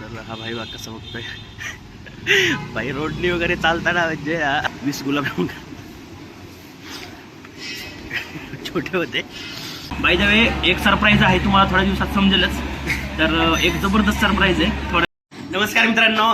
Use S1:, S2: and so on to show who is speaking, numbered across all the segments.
S1: तर हा भाई बा कसं बघतोय. भाई रोडनी वगैरे चालताना म्हणजे वीस गुलाबजामुन छोटे होते. बाय द वे एक सरप्राईज आहे तुम्हाला थोड्या दिवसात समजेलच. तर एक जबरदस्त सरप्राईज आहे. थोडं नमस्कार मित्रांनो.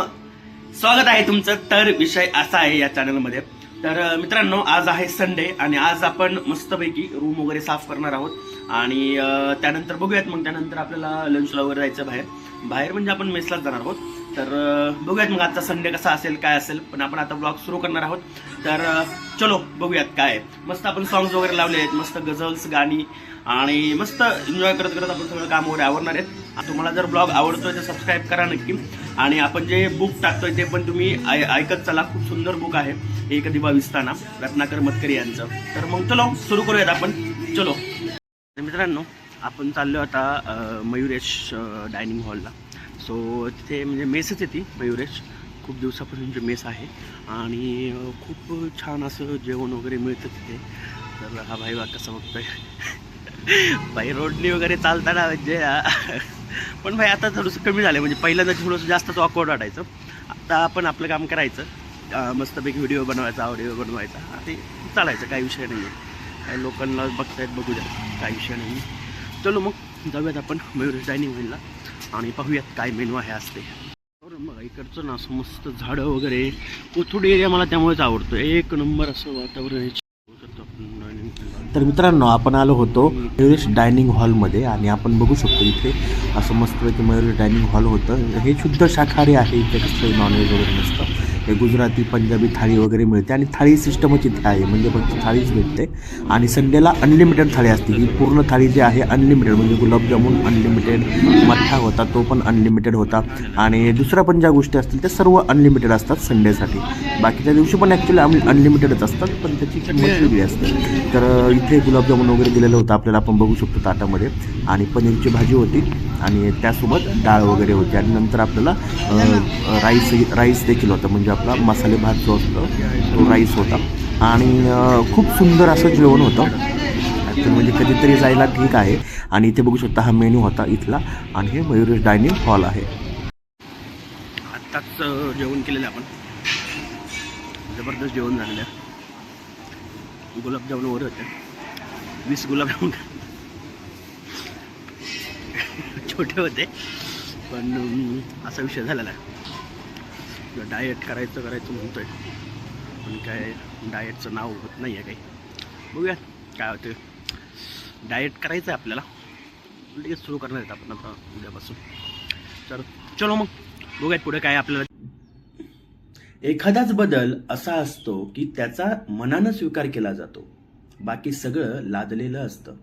S1: स्वागत आहे तुमचं. तर विषय असा आहे या चॅनलमध्ये तर मित्रांनो आज आहे संडे आणि आज आपण मस्तपैकी रूम वगैरे साफ करणार आहोत. आणि त्यानंतर बघूयात मग. त्यानंतर आपल्याला लंचला वगैरे जायचं बाहेर. बाहेर म्हणजे आपण मेसलाच जाणार आहोत. तर बघूयात मग आजचा संडे कसा असेल काय असेल. पण आपण आता ब्लॉग सुरू करणार आहोत. तर चलो बघूयात काय मस्त आपण सॉंग्स वगैरे लावले आहेत. मस्त गझल्स गाणी आणि मस्त एन्जॉय करत करत आपण सगळं काम वगैरे आवडणार आहेत. तुम्हाला जर ब्लॉग आवडतोय तर सबस्क्राईब करा नक्की. आणि आपण जे बुक टाकतोय ते पण तुम्ही ऐ- ऐकत चला. खूप सुंदर बुक आहे. एक दिवा विस्ताना रत्नाकर मतकरी यांचं. तर मग चलो सुरू करूयात आपण. चलो. मित्रांनो आपण चाललो आता मयुरेश डायनिंग हॉलला सो तिथे म्हणजे मेसच आहे ती मयुरेश. खूप दिवसापासूनची मेस आहे. आणि खूप छान असं जेवण वगैरे मिळतं तिथे. तर हा भाई बा कसं बघतोय. भाई रोडनी वगैरे चालताना म्हणजे पण भाई आता थोडंसं कमी झालं म्हणजे पहिल्यांदा थोडंसं जास्तच ऑकवर्ड वाटायचं. आता आपण आपलं काम करायचं. मस्तपैकी व्हिडिओ बनवायचा ऑडिओ बनवायचा. ते चालायचं काही विषय नाही आहे काही लोकांना बघतायत बघू द्या काही विषय नाही चलो मग जाऊयात आपण मयुरेश डायनिंग हॉलला आणि पाहूयात काय मेनू आहे असते बरं मग इकडचं ना असं मस्त झाडं वगैरे कोथुडी एरिया मला त्यामुळेच आवडतो एक नंबर असं वातावरण तर मित्रांनो आपण आलो होतो मयुरेश डायनिंग हॉलमध्ये आणि आपण बघू शकतो इथे असं मस्तपैकी मयुरेश डायनिंग हॉल होतं. हे शुद्ध शाकाहारी आहे इथे कसलं नॉनव्हेज वगैरे नसतं. गुजराती पंजाबी थाळी वगैरे मिळते आणि थाळी सिस्टमच इथे आहे. म्हणजे फक्त थाळीच भेटते. आणि संडेला अनलिमिटेड थाळी असते. ही पूर्ण थाळी जी आहे अनलिमिटेड म्हणजे गुलाबजामुन अनलिमिटेड मठ्ठा होता तो पण अनलिमिटेड होता. आणि दुसऱ्या पण ज्या गोष्टी असतील त्या सर्व अनलिमिटेड असतात संडेसाठी. बाकीच्या दिवशी पण ॲक्च्युली अनलिमिटेडच असतात पण त्याची किंमत वेगळी असते. तर इथे गुलाबजामुन वगैरे दिलेलं होतं आपल्याला आपण बघू शकतो ताटामध्ये. आणि पनीरची भाजी होती. आणि त्यासोबत डाळ वगैरे होती. आणि नंतर आपल्याला राईस राईस देखील होता. म्हणजे आपला मसाले भात जो असतो तो राईस होता. आणि खूप सुंदर असं जेवण होतं. म्हणजे कधीतरी जायला ठीक आहे. आणि इथे बघू शकता हा मेन्यू होता इथला. आणि हे मयुरेश डायनिंग हॉल आहे. आत्ताच जेवण केलेलं आपण. जबरदस्त जेवण झालेलं आहे. गुलाबजामुन वगैरे होते. वीस गुलाबजामुन. छोटे होते. पण असा विषय झालेला आहे. डाएट करायचं करायचं म्हणतोय. पण काय डाएटचं नाव होत नाही आहे काही. बघूया काय होतं डाएट करायचं आहे आपल्याला. लगेच सुरू करणार आहेत आपण आता उद्यापासून. तर चलो मग. बघूयात पुढे काय आपल्याला एखादाच बदल असा असतो की त्याचा मनानं स्वीकार केला जातो. बाकी सगळं लादलेलं असतं.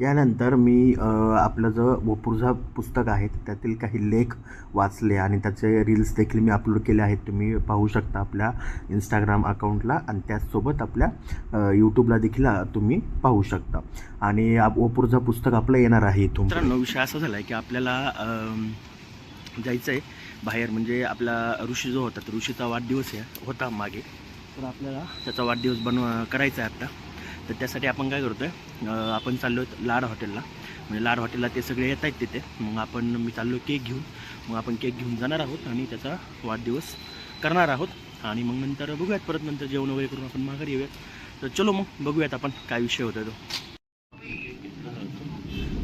S1: यानंतर मी आपलं जो वपुर्झा पुस्तक आहे त्यातील काही लेख वाचले आणि त्याचे रील्स देखील मी अपलोड केले आहेत. तुम्ही पाहू शकता आपल्या इंस्टाग्राम अकाउंटला आणि त्याचसोबत आपल्या यूट्यूबला देखील तुम्ही पाहू शकता. आणि आप- वपुर्झा पुस्तक आपलं येणार आहे इथून. मित्रांनो विषय असा झाला आहे की आपल्याला जायचं आहे बाहेर. म्हणजे आपला ऋषी जो होता तर ऋषीचा वाढदिवस आहे होता मागे. तर आपल्याला त्याचा वाढदिवस बनव करायचा आहे आता. तर त्यासाठी आपण काय करतो आहे आपण चाललो लाड हॉटेलला. म्हणजे लाड हॉटेलला ते सगळे येत आहेत तिथे. मग आपण मी चाललो केक घेऊन. मग आपण केक घेऊन जाणार आहोत आणि त्याचा वाढदिवस करणार आहोत. आणि मग नंतर बघूयात परत नंतर जेवण वगैरे करून आपण माघारी येऊयात. तर चलो मग बघूयात आपण काय विषय होता तो.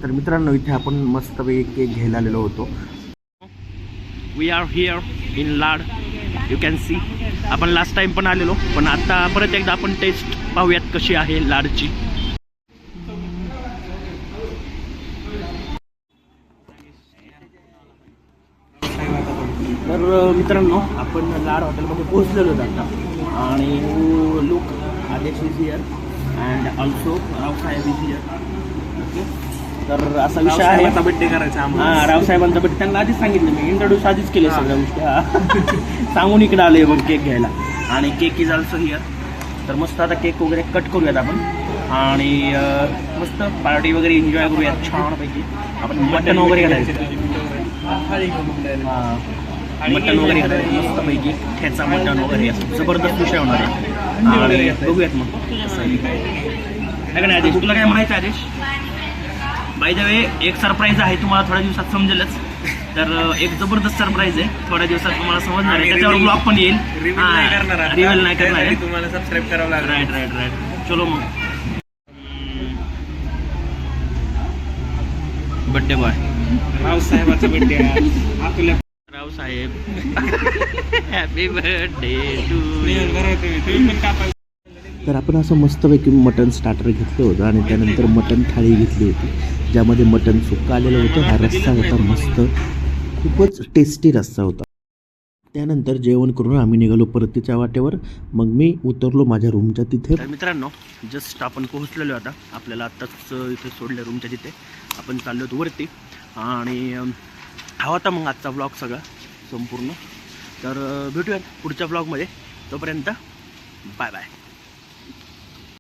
S1: तर मित्रांनो इथे आपण मस्तपैकी केक घ्यायला आलेलो होतो. We are here in Lad you can see आपण लास्ट टाइम पण आलेलो पण आता परत एकदा आपण टेस्ट पाहूयात कशी आहे लाडची. तर मित्रांनो आपण लाड हॉटेलमध्ये पोहोचलेलो आता. आणि look Aadesh is here and also Raosaheb is here okay तर असा विषय आहे.
S2: बड्डे करायचा
S1: हा रावसाहेबांचा बड्डे त्यांना आधीच सांगितलं मी. इंट्रोड्यूस आधीच केले सगळ्या गोष्टी. हा. सांगून इकडे आलोय मग केक घ्यायला. आणि केक इज ऑल्सो हिअर. तर मस्त आता केक वगैरे कट करूयात आपण. आणि मस्त पार्टी वगैरे एन्जॉय करूयात छानपैकी. आपण मटन वगैरे घालायचं मटन वगैरे. घालायचं मस्तपैकी ठेचा मटन वगैरे. असं जबरदस्त विषय होणार आहे. आणि बघूयात मग. काय? का नाही आदेश? तुला काय म्हणायचं आहे, आदेश? बाय द वे एक सरप्राईज आहे तुम्हाला थोड्या दिवसात समजेलच. तर एक जबरदस्त सरप्राईज आहे. थोड्या दिवसात तुम्हाला समजणार आहे. त्याच्यावर ब्लॉग पण येईल. रिव्हिल नाही करणार आहे.
S2: तुम्हाला सबस्क्राईब करावं लागेल.
S1: राईट राईट राईट चलो मग. बड्डे बॉय
S2: रावसाहेबाचा बड्डे आपल्या
S1: Rao Saheb happy birthday to
S2: तुम्ही. पण कापा
S3: तर आपण असं मस्तपैकी मटन स्टार्टर घेतलं होतं आणि त्यानंतर मटन थाळी घेतली होती. ज्यामध्ये मटन सुक्का आलेलं होतं. हा रस्सा होता मस्त. खूपच टेस्टी रस्सा होता. त्यानंतर जेवण करून आम्ही निघालो परतीच्या वाटेवर. मग मी उतरलो माझ्या रूमच्या तिथे.
S1: मित्रांनो जस्ट आपण पोहोचलेलो आता. आपल्याला आत्ताच इथे सोडलं रूमच्या तिथे. आपण चाललो होतो वरती. आणि हवा हा होता मग आजचा ब्लॉग सगळा संपूर्ण. तर भेटूया पुढच्या ब्लॉगमध्ये तोपर्यंत बाय बाय